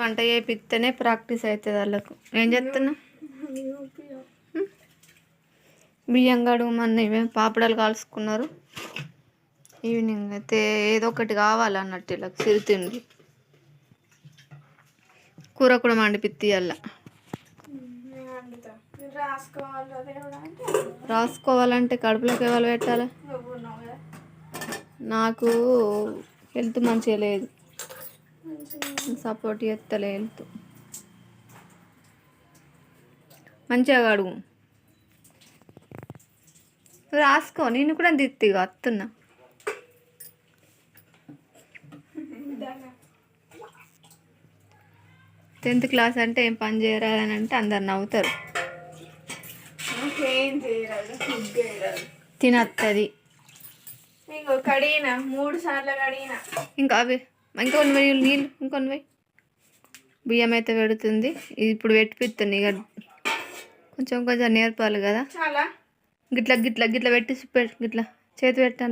వంట చేపిస్తేనే ప్రాక్టీస్ అవుతుంది వాళ్ళకు. ఏం చేస్తున్నా బియ్యం గడుగుమన్న ఇవే పాపడాలు కాల్చుకున్నారు. ఈవినింగ్ అయితే ఏదో ఒకటి కావాలన్నట్టు ఇలా సిరితిండి కూర కూడా మండిపిత్తి అలా రాసుకోవాలంటే కడుపులోకి ఎవరు పెట్టాలి? నాకు హెల్త్ మంచిగా లేదు. సపోర్ట్ చేస్తలే హెల్త్. మంచిగా అడుగు. రాసుకో నేను కూడా దిత్తిగా వస్తున్నా టెన్త్ క్లాస్ అంటే ఏం పని చేయరాదని అంటే అందరు నవ్వుతారు. తినత్తది. ఇంకో కడిగిన మూడు సార్లు కడిగిన. ఇంకా అవి ఇంకొన్ని వేయి నీళ్ళు ఇంకొన్ని వేయి. బియ్యం అయితే పెడుతుంది. ఇది ఇప్పుడు పెట్టిపిస్తుంది ఇక. కొంచెం కొంచెం నేర్పాలి కదా. గిట్ల గిట్ల గిట్ల పెట్టి పెట్టు గిట్ల చేతి పెట్టాను.